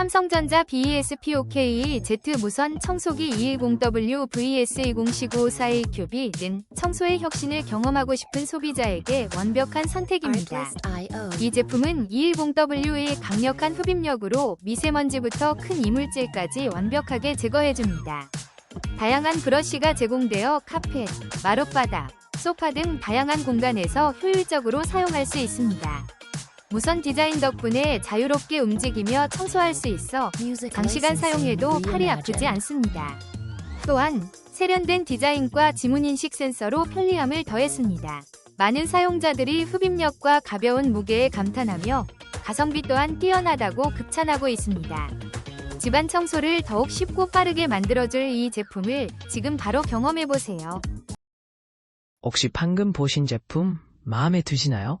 삼성전자 BESPOK Z 무선 청소기 210W VS201541 큐비는 청소의 혁신을 경험하고 싶은 소비자에게 완벽한 선택입니다. 이 제품은 210W의 강력한 흡입력으로 미세먼지부터 큰 이물질까지 완벽하게 제거해줍니다. 다양한 브러쉬가 제공되어 카펫, 마룻바닥, 소파 등 다양한 공간에서 효율적으로 사용할 수 있습니다. 무선 디자인 덕분에 자유롭게 움직이며 청소할 수 있어 장시간 사용해도 팔이 아프지 않습니다. 또한 세련된 디자인과 지문인식 센서로 편리함을 더했습니다. 많은 사용자들이 흡입력과 가벼운 무게에 감탄하며 가성비 또한 뛰어나다고 극찬하고 있습니다. 집안 청소를 더욱 쉽고 빠르게 만들어줄 이 제품을 지금 바로 경험해보세요. 혹시 방금 보신 제품 마음에 드시나요?